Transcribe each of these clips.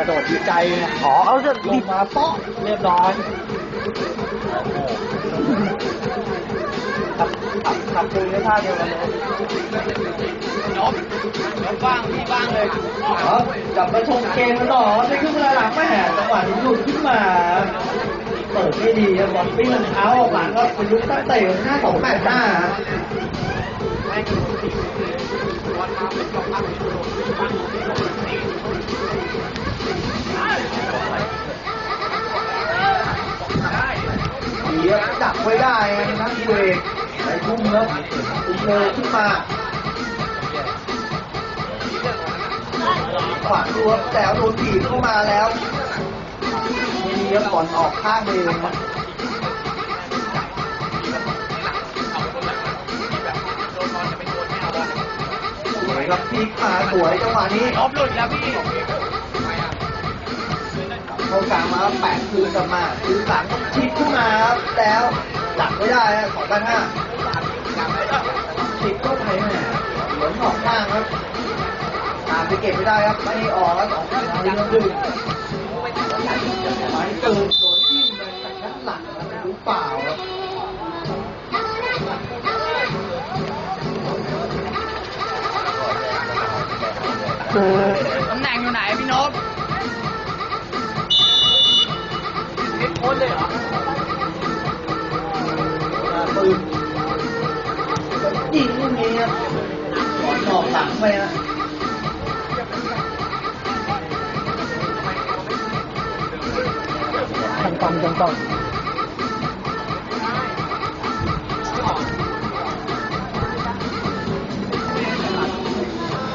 กระโดดดีใจไงอ๋อเอาจะลงมาเป๊ะเรียบร้อยขับขับขับปืนในท่าเดียวกันเลยนบนบบ้างพี่บ้างเลยครับกลับมาชมเกมกันต่อครับในครึ่งเวลาหลังแม่จังหวะนี้หลุดขึ้นมาเปิดไม่ดีครับอลปิ้งเท้าออกหลังก็ป็นยุคตั้งเตะหน้าสองแปดหน้า เดียวจับไว้ได้นักเวกใส่ทุ่มแล้วตุ้มเลยขึ้นมาขวางตัวแต่โดนถีบเข้ามาแล้วนี่ครับก่อนออกข้างเองนะสวยครับพีกมาสวยจังหวะนี้นบหลุดแล้วพี่ เขากลางมาแปะคืนกลับมาคืนหลังชิดขึ้นมาครับแล้วหลังไม่ได้ฮะสองพันห้าชิดก็ไปแหมเหมือนออกข้างครับตามไปเก็บไม่ได้ครับไม่ออกครับสองพันห้ายังดึงหมายเกินโดนที่มันจากด้นหลังนะไม่รู้เปล่าครับคืออ ค้ชเลยเหรอปืนยิงลูกนี้ครับบอลออกหลังไปฮะทางตรงทางตรง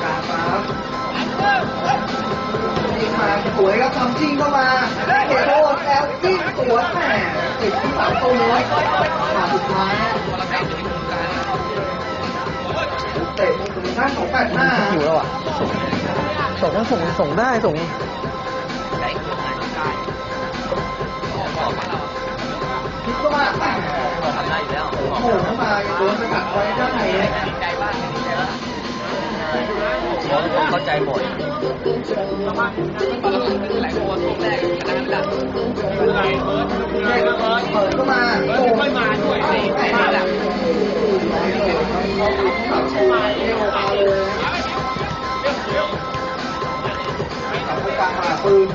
กางมาครับสวยครับทำจริงเข้ามาเก็บโทษแล้วยิง สวนแหมติดที่เสาตัวน้อยขาสุดท้ายเตะมุมหน้าของแปดหน้าอยู่แล้วอะส่งก็ส่งส่งได้ส่งคิดว่าแหมทำได้อยู่แล้วโอ้โหเข้ามายังโดนไปกัดไว้ด้านใน ดีใจบ้างดีใจบ้างเข้าใจหมดหลายคนตรงแรกขนาดนั้นเปิดเข้ามาโอ้ไม่มาด้วยสิไม่มาแล้วมาเร็วมาเลยขับไปกลางมาปืน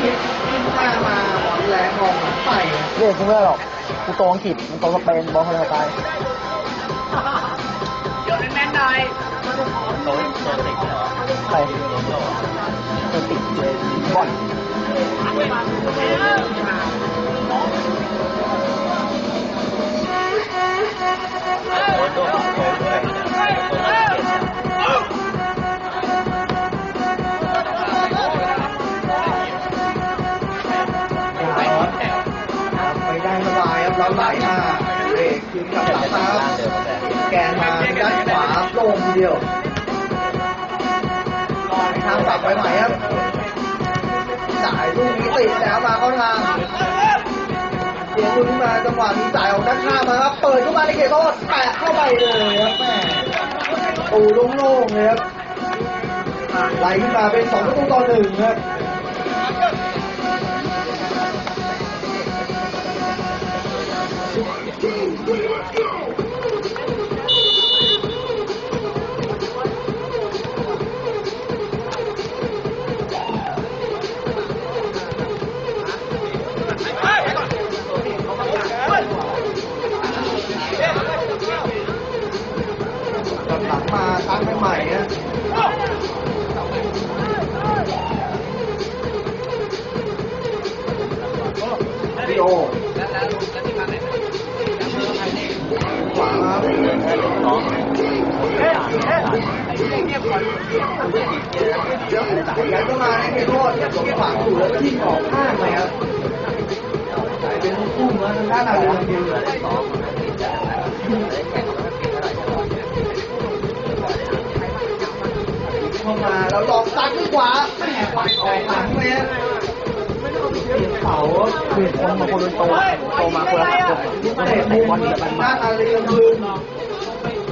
คิดขึ้นหน้ามาหมอนแรงออกหลังใส่เรียกกูไม่ได้หรอก กูโตอังกฤษมันโตสเปนบอลคนละตายเดี๋ยวแน่นๆหน่อยใครตัวติดเลยบอลไปได้สบายครับ เราไหลมาเบรกคืนกับหลังมาแกนมาด้านขวาโล่งทีเดียวทางปรับไปใหม่ครับจ่ายลูกนี้ติดแล้วมาเข้าทางเสียคุณมาจังหวะนี้จ่ายออกด้านข้างมาครับ เปิดเข้ามาในเขตโทษแปะเข้าไปเลยครับแม่ตูโล่งๆเลยครับไหลขึ้นมาเป็นสองประตูต่อหนึ่งครับ เดี๋ยันก็มาในเขตโทษสมขวางอยู่แล้วที่ออกข้างเลยครับเป็นคู่แล้วทางด้านอาเรืองยืนเข้ามาแล้วลองตัดด้วยขวาแหมไปออกหลังเลยฮะเสียเสาคือคนบาคนโตโตมาคนละคนเตะไม่ได้มบอลแบบนั้นด้านอาเรียงคืน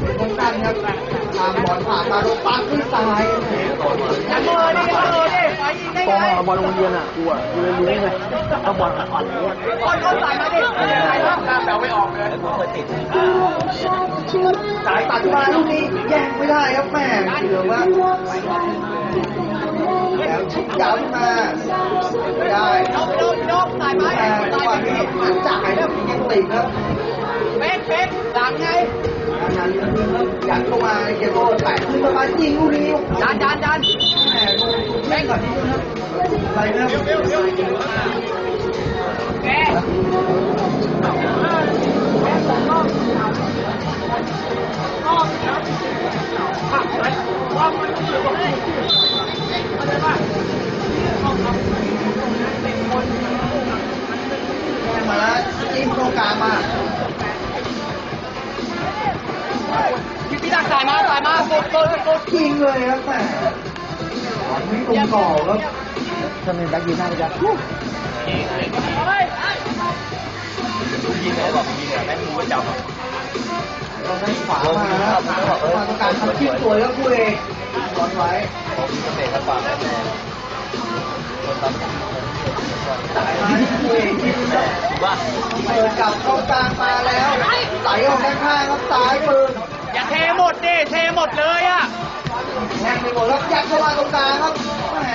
เป็นคนตั้งครับ ทางบอลผ่านมาโดนปักที่ซ้ายอย่าเมินดิอย่าเมินดิไปยิงได้ตอนไงบอลโรงเรียนอะกูอะกูเลยรู้ไงถ้าบอลอ่อนๆเนี่ยคนคนใส่มาดิใส่มาแปลไม่ออกเลยสายตัดมาลูกนี้แย่งไม่ได้ครับแม่เหลือว่าแล้วชิดยาวขึ้นมาไม่ได้โดนโดนโดนใส่มาแต่ใส่จังหไปวะนี้หันจ่ายแล้วยังติดครับเป็ดเป็ดหลังไง อันนั้นยัดเข้ามาเกียร์โตแตะขึ้นมายิงลูกนี้จานจานจานแหมแม่งก่อนอะไรนะแกมาแล้วจิ้มโตรงกลางมา พี่พี่ตักใส่มาใส่มากดกดกดยิงเลยครับแหมไม่ตรงกรอบครับถ้าเป็นแบ็คยืนหน้าไปจะยิงไหนบอกยิงอะแม่งรู้ว่าจับเราได้ขวามาครับมาตรงกางทำชิ้นสวยครับคู่เอกบอลไว้ผมจะเตะกระป๋าแม่แม่คนตำ สายมาคู่เอกที่แม่ว่าเปิดกลับเข้ากลางมาแล้วไหลออกด้านข้างครับซ้ายปืนอย่าเทหมดดิเทหมดเลยอะแทงไปหมดแล้วยัดเข้ามาตรงกลางครับแหม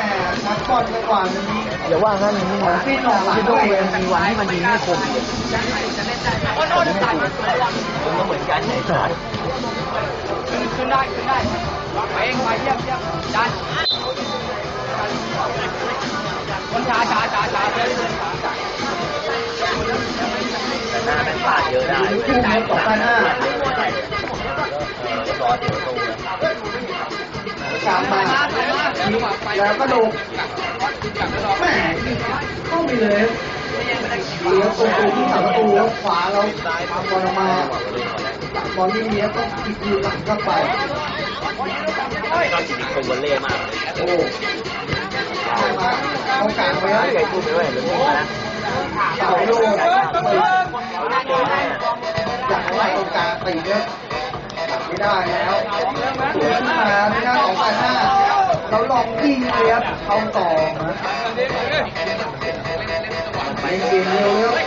นักบอลไปกว่านี้อย่าว่างั้นนี่นะพี่หน่องหลังพี่โดเวนมีวันที่มันยิงไม่คมเลยคนโดนใส่ผมก็เหมือนกันไอ้สายขึ้นได้ขึ้นได้ไปเองไปเยี่ยมเยี่ยมจาน คนช้าช้าช้าช้าเลยแต่หน้าแม่งพลาดเยอะได้คู่นี้สองพันห้าร้อนเดี๋ยวตรงเลยกลางมาแล้วก็ดนแหมเข้าไปเลยเลี้ยวตรงตัวที่ขามประตูแล้วขวาแล้วทำบอลออกมาบอลที่เลี้ยวต้องติดอยู่หลังเข้าไปก็จริงๆคนวันเล่มากโอ้ ได้มาเขากางไปแล้ใครพูดไปว่าเห็นเรื่องนี้นะสายโลอยากให้ตรงกลางตีเนี่ยไม่ได้แล้วสวนขึ้นมาที่หน้าสองแปดห้าเราลองยิงเลยครับเข้าต่อนะไปเกมเร็วครับ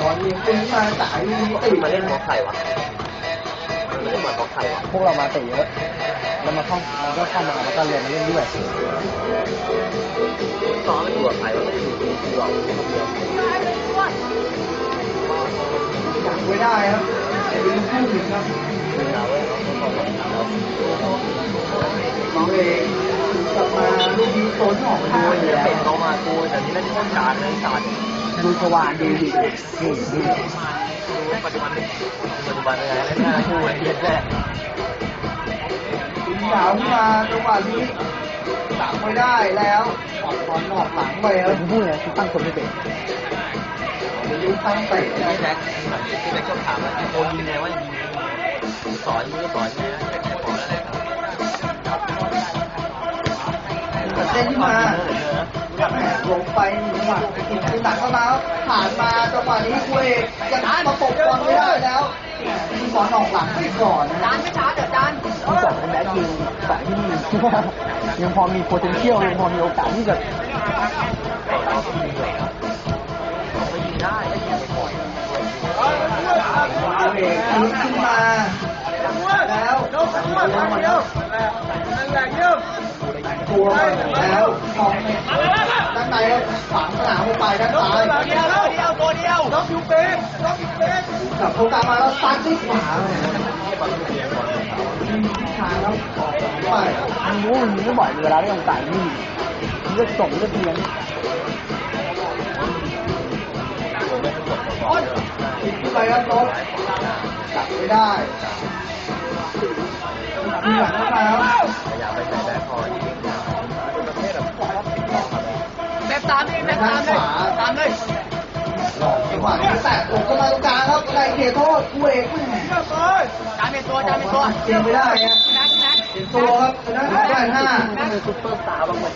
บอลยิงขึ้นมาสายลูกนี้ตีมาเล่นบอลไข่วะ มันไม่ได้เหมือนบอลไข่วะพวกเรามาเตะเยอะ แล้วมาเข้ามันก็เข้ามาแล้วก็เรียนมาเล่นด้วย ซ้อมไม่ถูกไข่วะไม่ถูกถูกหรอกจับไว้ได้ครับแต่ยิงคู่หนึ่งครับเราเว้ยเขาบอกเราน้องเองกลับมาลูกยิงโซนออกข้างโอ้ยอยู่จะแล้วเป็นเขามากูแต่นี่ไม่ได้ต้องการเลยการ ดูสว่านดีดีนี่ดีปัจจุบันปัจจุบันเป็นไงเล่นหน้าคู่ไอ้เหี้ยแน่ยิงยาวมาจังหวะนี้จับไม่ได้แล้วปอดบอนอกหลังไปแต่รับผมพูดเนี่ยตั้งคนไม่เป็นยิงตั้งเตะพี่แจ็คพี่แจ็คชอบถามว่าโอยิงไงว่ายิงสอนมึงก็สอนไงแจ็คสอนแล้วแหละเส้นขึ้นมา หลงไปจังหวะกินหนักเข้ามาผ่านมาจังหวะนี้คุยยังประกบอลไม่ได้แล้วยิงบอลออกหลังไปก่อนนะจานไม่ช้าเดี๋ยวจานที่สองเป็นแบ็คยิงสายที่นี่ที่ว่ายังพอมี potential ยังพอมีโอกาสที่จะแต่เราก็ยิงเลยครับเขาก็ยิงได้ไม่ยิงบ่อย คุยขึ้นมาแล้วตัวแล้วมองด้านในฝังสนามลงไปด้านซ้ายเดียวตัวเดียวตัวเดียวล็อกยูเป็นล็อกยูเป็นกลับโอกาสมาแล้วซัดที่ขวาทางแล้วไปมันรู้มันไม่บ่อยเวลาได้โอกาสนี่มันก็ส่งเลือดเลี้ยงติดขึ้นไปครับรถจับไม่ได้ทีหลังเข้ามาครับอยากไปใส่แบ็คพอย ตามนี่แบบตามเลยตามเลยจังหวะนี้แตะอกเข้ามาตรงกลางครับได้เขตโทษคู่เอกแม่จานเป็นตัวจานเป็นตัวเกมไม่ได้ฮะนักนักเห็นตัวครับชนะได้ห้าเป็นซุปเปอร์สตาร์บางคน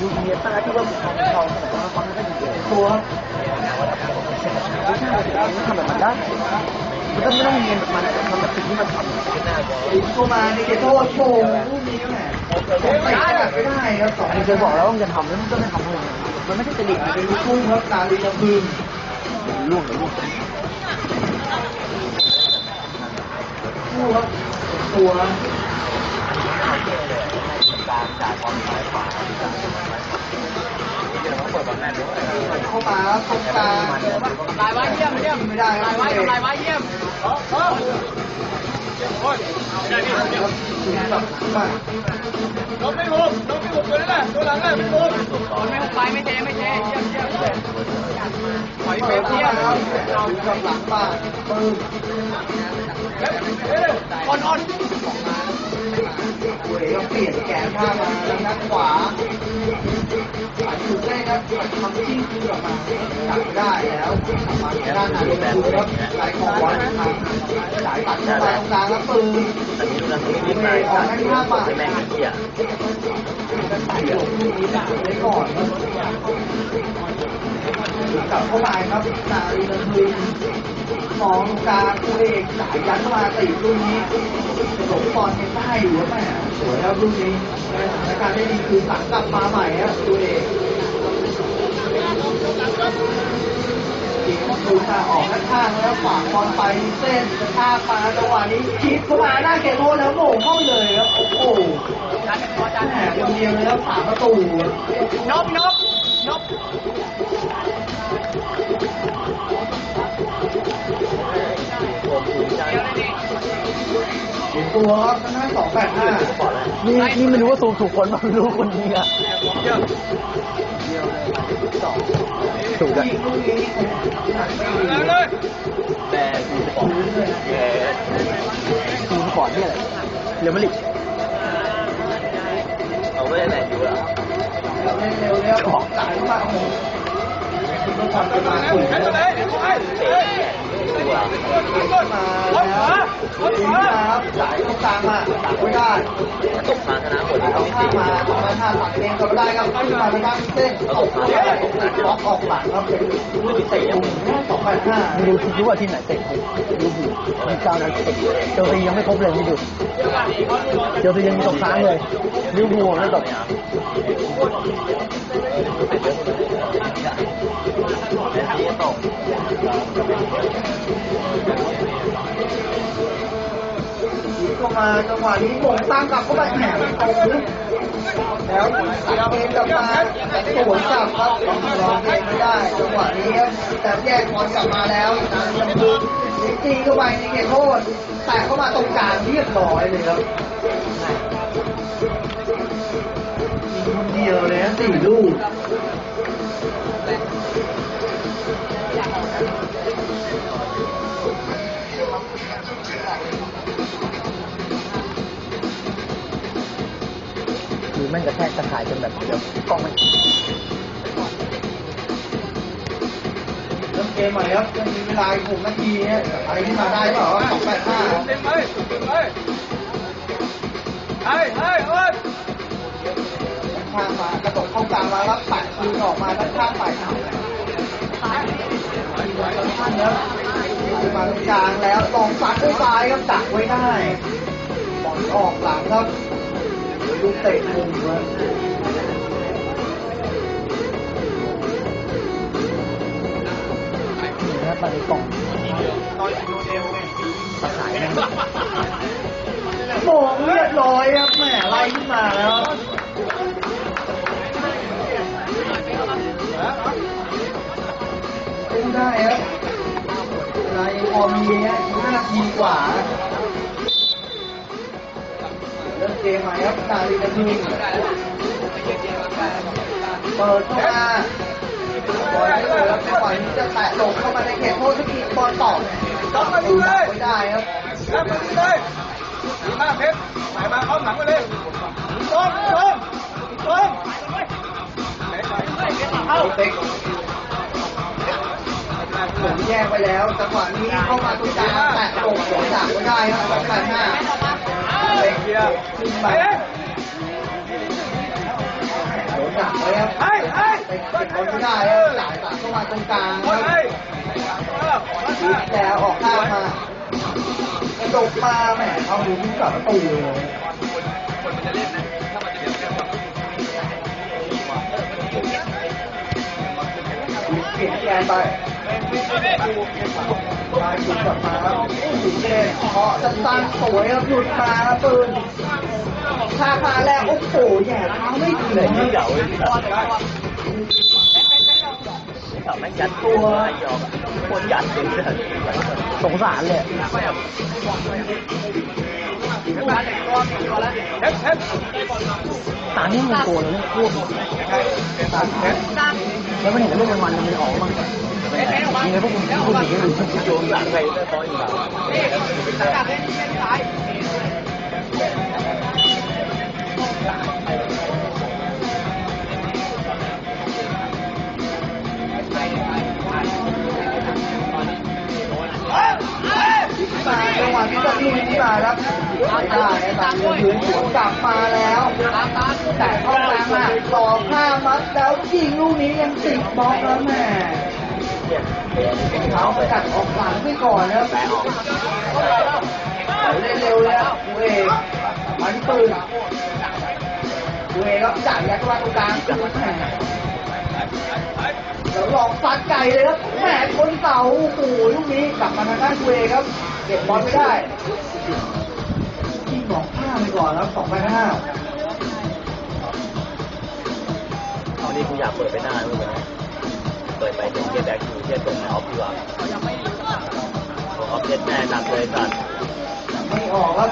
ยูเนียต้าที่ว่ามีทองทองแต่ว่าฟังไม่ได้ดีตัวครับไม่ใช่ทำแบบมันได้มันก็ไม่ต้องเรียนแบบมันทำแบบสิ่งที่มันทำก็น่ากลัวมาในเขตโทษโป่งลูกนี้ก็แหมผมไปจัด ได้ครับสองมันเคยบอกแล้วว่ามันจะทำแล้วมันก็ไม่ทำเลยมันไม่ใช่จริตเป็นลูกทุ่งครับตาลีลำพึงลูกหรือลูกคู่ครับตัวการจากความหมายฝ่ายาจากซ้ายขวาเดี๋ยวต้องเปิดบอลแม่ด้วยเข้ามาตรงกลางลายว่าเยี่ยมเยี่ยมไม่ได้คลารัยบว่าลายว่าเยี่ยมแบบมาคนไม่หุบไปไม่เทไม่เทเยี่ยมเยี่ยมถอยเปิเปรียบเข้าเยี่ยมามครับกับหลังบ้านปึ้ง อ่อนอ่อนเวยก็เปลี่ยนแกนข้ามาทางด้านขวาสายถูกเล่นครับทำจิ้งขึ้นออกมาจับได้แล้วมาด้านหน้าดูครับสายของวันทางสายตัดเข้ามาตรงกลางแล้วปืนอันนี้เราไม่รีบไปการที่เราจะแม่งเหี้ยใส่ลงลูกนี้ด่าไว้ก่อนกลับเข้ามาครับนาลีนันทึง มองตรงกลางคู่เอกสายยันเข้ามาตีลูกนี้หลงบอลยังได้อยู่ครับแม่สวยครับลูกนี้สถานการณ์ได้ดีคือหลังกลับมาใหม่ครับตัวเอกอีกดูตาออกด้านข้างแล้วฝากบอลไปเส้นกระชากมาจังหวะนี้คิดเข้ามาหน้าเกตโทษแล้วโหม่เข้าไปเลยครับโอ้โหจานพอจานแหมคนเดียวเลยครับสามประตูนบนบนบ ตัวครับทั้งนั้นสองแปดห้านี่นี่ไม่รู้ว่าสูงถูกคนมางรู้คนนี้อะถูกอะยิงลูกนี้แต่กูปอดแกทีมก่อนที่อะไรเรียวมาลิกเอาไม่ได้แมนยูอะเล่นเร็วแล้วออกจ่ายมาโอ้โหต้องทำกันมาถึงแล้วเตะตัวมาแล้วยิงครับจ่ายตรงกลางมาตัดไม่ได้ตกทางชนะหมดที่เอาเขาข้าตีมาทำมาทางหลังเองก็ไม่ได้ครับขึ้นมาทางด้านเส้นตกเข้าไปล็อกออกหลังครับเป็นลูกที่เตะยังสองแปดห้าไม่รู้คิดว่าทีมไหนเตะลิเวอร์พูลมีเก้านัดเตะเชลซียังไม่ครบเลยไม่ดูเชลซียังมีตกค้างเลยลิเวอร์พูลไม่ตกแอนดี้ เข้ามาจังหวะนี้หม่งตามกลับเข้าไปแหมตกลึกแล้วสักเองกลับมาแต่สวนกลับครับรองเองไม่ได้จังหวะนี้แต่แยกบอลกลับมาแล้วนาลีลำพึงนิตีเข้าไปในเขตโทษแต่เข้ามาตรงกลางเรียบร้อยเลยครับเดียวเลยสี่ลูก แม่งกระแทกกระถ่ายจนแบบเดี๋ยวกล้องมันเริ่มเกมใหม่ครับยังมีเวลาอีกหกนาทีเนี่ยอะไรที่มาได้เปล่าสองแปดห้าเต็มเลยเฮ้ยเฮ้ยเฮ้ยเฮ้ยข้างมากระโดดเข้ากลางมาแล้วปัดคืนออกมาด้านข้างไปท่านครับมาตรงกลางแล้วลองซัดด้วยซ้ายครับดักไว้ได้บอลออกหลังครับ ลูกเตะมุมครับนี่นะตอนนี้กล่องตะขายแม่งโมงเรียบร้อยครับแหมไล่ขึ้นมาแล้วเป็นได้ครับเวลายังพอมีฮะห้านาทีกว่า เริ่มเกมใหม่ครับนาลีนทีเปิดเข้ามาบอลให้เลยครับจังหวะนี้จะแตะหลงเข้ามาในเขตโทษทุกทีบอลต่อต้องมาดูไม่ได้ครับรับมาดีเลยดีมากเพชรหมายมาเข้าหลังไปเลยต้มต้มต้มเอาเต็กผมแยกไปแล้วจังหวะนี้เข้ามาตรงกลาแตะหลงสองจากไม่ได้ครับแปดห้า เต็กขึ้นไปโดนดักไว้ครับเฮ้ยเฮ้ยเต็กติดบอลไม่ได้ครับจ่ายตัดเข้ามาตรงกลางคคนรับเฮ้ยแล้วออกข้างมากระดกมาแหมเอาดูที่กับประตูเลยเปลี่ยนแกนไป มาหยุดกลับมาครับหยุดเกนเคาะสั้นๆสวยครับหยุดมาครับปืนชาพาแรกโอ้โหแย่เท้าไม่ถึงเลยนี่เก่าเลยที่แบบเขาไม่ยัดตัวไอ้ยอมคนยัดเลยสงสารเลย เพชรเพชรตานี่มันโกนเลยพูดแล้วมันเห็นแล้วมันมันมันออกมั้งยังไงพวกคุณพูดอย่างนี้หรือโยมหลังไปได้ต้อยอยู่แล้ว ได้นะตามยืนสวนกลับมาแล้ว แต่เข้ากลางมาต่อข้ามัดแล้วยิงลูกนี้ยังติดบล็อกแล้วแม่เขาตัดออกหลังไปก่อนนะครับเล่นเร็วเลยครับกูเอกมาที่ปืนกูเอกครับจ่ายยัดเข้ามาตรงกลางแล้วลองฟัดไก่เลยครับแหมคนเสาโอ้โหลูกนี้กลับมาทางด้านกูเอกครับ เก็บบอลไม่ได้ ยิงหลอกข้ามไปก่อนครับสองไปห้าเอานี่กูอยากเปิดไปหน้าด้วยนะเปิดไปเดี๋ยวเกียร์แดกอยู่เกียร์ส่งออฟดีกว่าออฟเจ็ดแม่หนักเลยสัตว์ไม่ออกครับ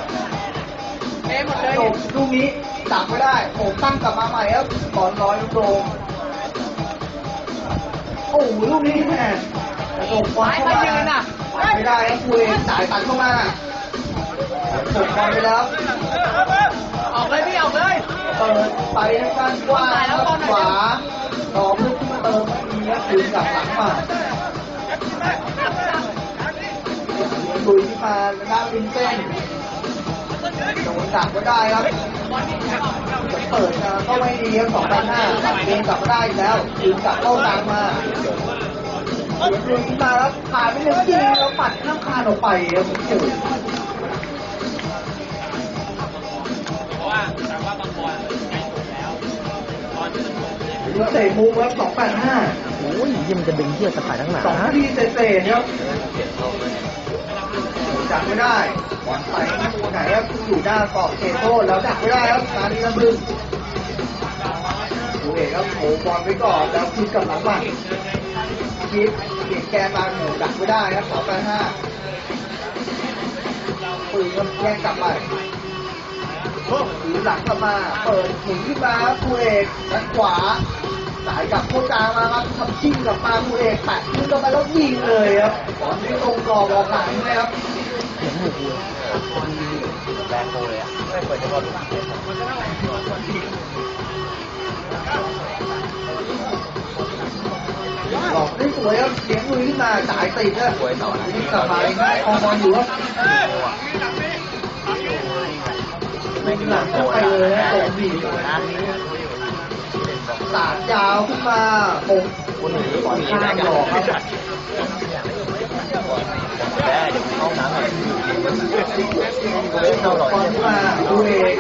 เอ้หมดเลยลูกนี้จับไม่ได้ผมตั้งกลับมาใหม่ครับบอลลอยลูกโดงโอ้โหลูกนี้แม่กระโดดบอลเข้ามาไม่ได้ครับคุยจ่ายตัดเข้ามา จบบอลไปแล้วออกเลยพี่ออกเลยเปิดไปทางด้านกว้างครับขวาต่อลูกที่มาเติมไม่มีครับคืนกลับหลังมาลุยที่มาด้านริมเส้นโดนดักก็ได้ครับจะเปิดมาก็ไม่ดีครับสองพันห้าตัดเกมกลับมาได้อีกแล้วยืนกลับเข้ากลางมาเสียงลุยขึ้นมาแล้วผ่านไปหนึ่งยิงแล้วปัดข้ามคานออกไปครับโอ้โหเตะมุมครับสองแปดห้าโอ้ยยิ่งจะดึงเที่ยวสะพายทั้งหนาสองทีเศษๆครับเปลี่ยนเข้าเลยดักไม่ได้บอลไปไหนครับอยู่หน้ากรอเขตโทษแล้วดักไม่ได้ครับการนี้ลำลึกดูเอกครับโผบอลไว้ก่อนแล้วคืนกลับหลังมาคิดเปลี่ยนแกนมาหนูดักไม่ได้ครับสองแปดห้าปืนก็แย่งกลับไป ถือหลังกลับมา เปิดหมุนขึ้นมาครับคูเอกด้านขวา สายกลับโคตรกลางมาครับทำชิ่งกลับมาคูเอกแปะขึ้นเข้าไปแล้วยิงเลยครับบอลที่ตรงกรอบออกหลังนะครับเสียงหมูเลยแรงโมเลยอะไม่เปิดจะบอลหลอกได้สวยครับเลี้ยงลุยขึ้นมาจ่ายติดนะสวยต่อนี่กลับมาอีกนะคองบอลอยู่ครับ ไม่หหลังเข้าไปเลยยนะตรงบีบน้ำนี้สาดยาวขึ้นมาโป่งคนหนึ่งก่อนที่ได้กันแม่เดี๋ยวเข้าน้ำก่อนกูไม่เข้าหรอกบอลขึ้นมาดูเอง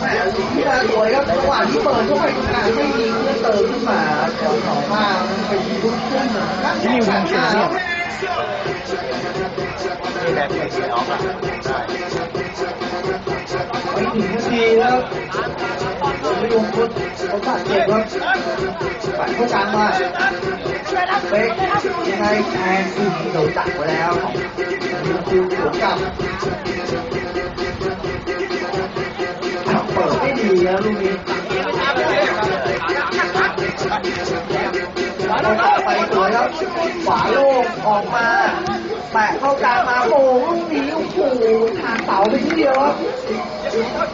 แม่ที่มาสวยครับจังหวะที่เปิดเข้าไปตรงางไม่ยิงเพื่อเติมขึ้นมาก่อนสองข้างมันเป็นลุกขึ้นนะนั่นแค่แปดห้าครับนี่แรงเนสีออฟอะได้ไปถึง นาทีแล้วไม่ลงพุทเขาตัดเจ็บครับปัดเข้ากลางมาเป๊กยัง ไงแทงคือโดนจับไปแล้วลิวคิวสวนกลับเปิดไม่ดีแล้วลูกนี้ไปสวยครับขวาโล่งออกมาแปะเข้ากลางมาโอ้ลูกนี้โอ้โหทางเสาไปทีเดียวครับ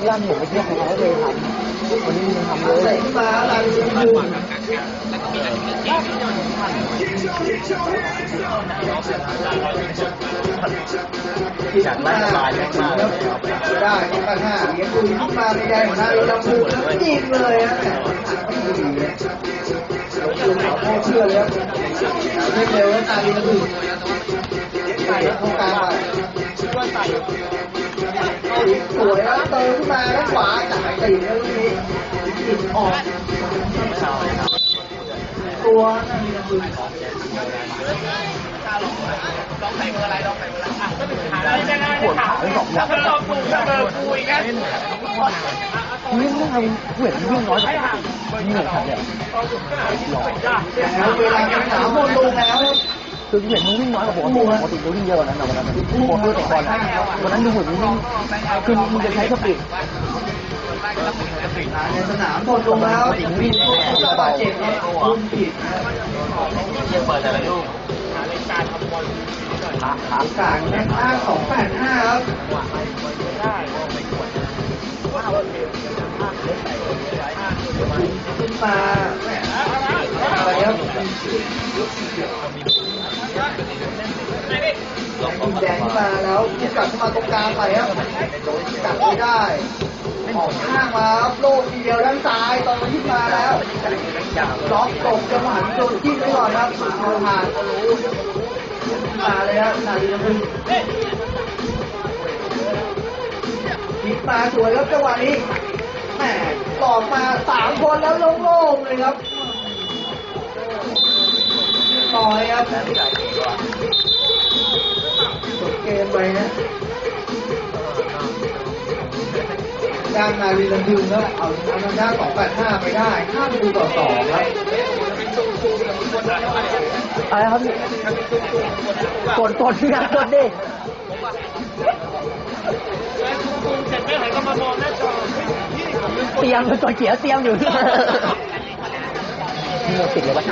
ย่านหมูไปเที่ยวเขาเลยทำวันนี้ยังทำเลเตะยขึ้นมาอะไรยืนยืนอยากไล่สบายมากมากเลยครับได้ต้องการห้าเลี้ยงดูขึ้นมาในแดงหน้าเราพูดยิงเลยนะแต่ไม่ดี เชื่อเลยครับเล่นเร็วแล้วนาดีนะคือใส่ตรงกลางไปสวยครับเติมขึ้นมาด้านขวาจ่ายตีแล้วนี้ติดออกตัวนาดีนะคือปวดขาทั้งสองอย่างวิ่งไม่เอาเหมือนวิ่งน้อยกว่าวิ่งเหมือน ฉันเนี่ยหล่อแล้วเวลาสนามหมดลงแล้ว คือเห็นมึงวิ่งน้อยกว่าปกติปกติมึงวิ่งเยอะกว่านั้นนะวันนั้นโคตรเตะบอลนะวันนั้นดูเหมือนมึงวิ่งคือมึงจะใช้สปีดในสนามหมดลงแล้วมีผู้บาดเจ็บครับคุณผิดยังเปิดแต่ละลูกขาขาโอกาสแม่ข้างสองแปดห้าครับ ขึ้นมาอะไรครับยิงแดงขึ้นมาแล้วกลับขึ้นมาตรงกลางไปครับกลับไม่ได้ออกข้างมาครับโลกทีเดียวด้านซ้ายตอนขึ้นมาแล้วล็อกตกจังหวะโดนจิ้มไปก่อนครับโดนผ่านมาเลยครับนาทีละครึ่ง มาสวยครับจังหวะนี้แหมตอมาสามคนแล้วโล่งๆเลยครับต่อยครับจบเกมไปนะด้านนาลีลันดึงครับเอาชนะทางด้านสองแปดห้าไปได้ห้าประตูต่อสองครับอะไรครับกดกดพี่นะกดดิ เตรียมกดเขียวเตรียมอยู่มีโมติดเลยวะ